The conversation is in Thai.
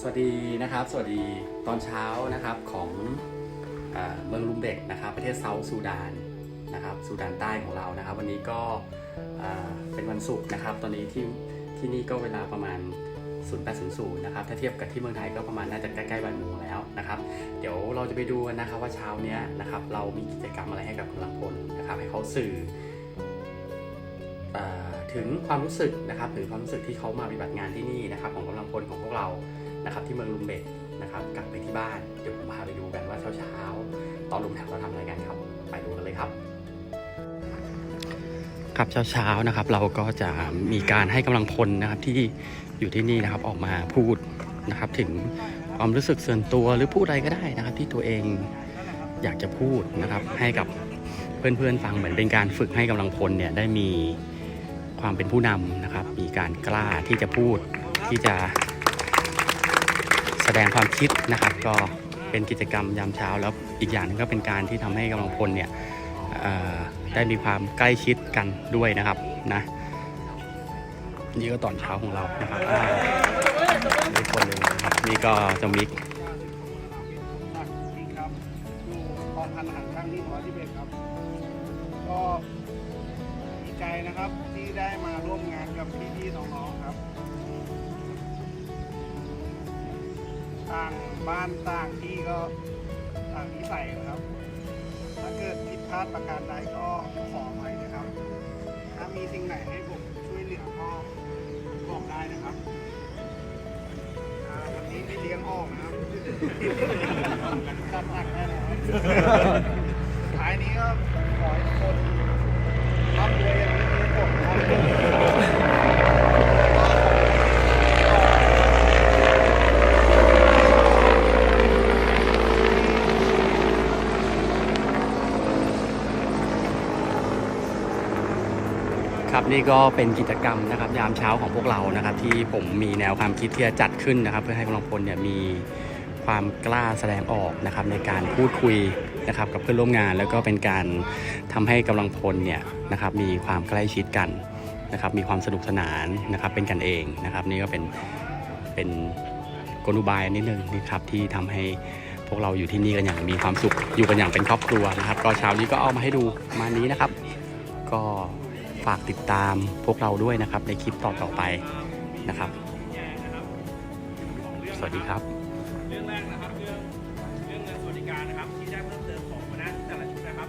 สวัสดีนะครับ สวัสดีตอนเช้านะครับของเมืองลุมเบกนะครับ ประเทศเซาท์ซูดานนะครับซูดานใต้ของเรานะครับ วันนี้ก็เป็นวันศุกร์นะครับ ตอนนี้ที่ที่นี่ก็เวลาประมาณ 0800นะครับ ถ้าเทียบกับที่เมืองไทยก็ประมาณน่าจะใกล้ๆบ่ายโมงแล้วนะครับ เดี๋ยวเราจะไปดูกันนะครับว่าเช้าเนี้ยนะครับเรามีกิจกรรมอะไรให้กับกำลังพลนะครับ ให้เขาสื่อเอ่อถึงความรู้สึกนะครับถึงความรู้สึกที่เขามาปฏิบัติงานที่นี่นะครับ ของกำลังพลของพวกเรา นะครับที่เมืองลุมเบกนะครับกลับไปที่บ้านเดี๋ยวผมพาไปดูกันว่าเช้าๆตอนลุมแถวเราทำอะไรกันครับ ไปดูกันเลยครับ ครับเช้าๆนะครับ เราก็จะมีการให้กำลังพลนะครับที่อยู่ที่นี่นะครับออกมาพูดนะครับถึงความรู้สึกส่วนตัวหรือพูดอะไรก็ได้นะครับ ที่ตัวเองอยากจะพูดนะครับ ให้กับเพื่อนๆฟังเหมือนเป็นการฝึกให้กำลังพลเนี่ยได้มีความเป็นผู้นำนะครับ มีการกล้าที่จะพูดที่จะ แสดงความคิดนะครับ ก็เป็นกิจกรรมยามเช้า แล้วอีกอย่างหนึงก็เป็นการที่ทำให้กำลังพลเนี่ยได้มีความใกล้ชิดกันด้วยนะครับนะนี่ก็ตอนเช้าของเรานะครับอีกคนหนึ่งนะครับนี่ก็เจะมิกกอีกครับอยู่กองพันอาหารข้งที่หัวที่เบครับ ก็ดีใจนะครับที่ได้มาร่วมงานกับพี่ๆน้องๆครับ ต่างบ้านต่างที่ก็ต่างนิสัยนะครับ ถ้าเกิดผิดพลาดประการใดก็ขออภัยนะครับ ถ้ามีสิ่งไหนให้ผมช่วยเหลือก็บอกได้นะครับอ่าวันนี้ไม่เลี้ยงอ้อมนะครับจัดหนักแน่นอนสุดท้ายนี้ก็ขอให้ทุกคนร่ำรวยอย่างนี้มีผลนะครับ ครับนี่ก็เป็นกิจกรรมนะครับยามเช้าของพวกเรานะครับ ที่ผมมีแนวความคิดที่จะจัดขึ้นนะครับ เพื่อให้กำลังพลเนี่ยมีความกล้าแสดงออกนะครับในการพูดคุยนะครับกับเพื่อนร่วมงาน แล้วก็เป็นการทำให้กำลังพลเนี่ยนะครับมีความใกล้ชิดกันนะครับ มีความสนุกสนานนะครับเป็นกันเองนะครับ นี่ก็เป็นเป็นกลุบายนิดนึงนะครับที่ทำให้พวกเราอยู่ที่นี่กันอย่างมีความสุขอยู่กันอย่างเป็นครอบครัวนะครับ ก็เช้านี้ก็เอามาให้ดูมานี้นะครับ ก็ ฝากติดตามพวกเราด้วยนะครับ ในคลิปต่อๆไปนะครับ สวัสดีครับ เรื่องแรกนะครับ เรื่องเรื่องเงินสวัสดิการนะครับที่ได้เพิ่มเติมของคณะแต่ละชุดนะครับ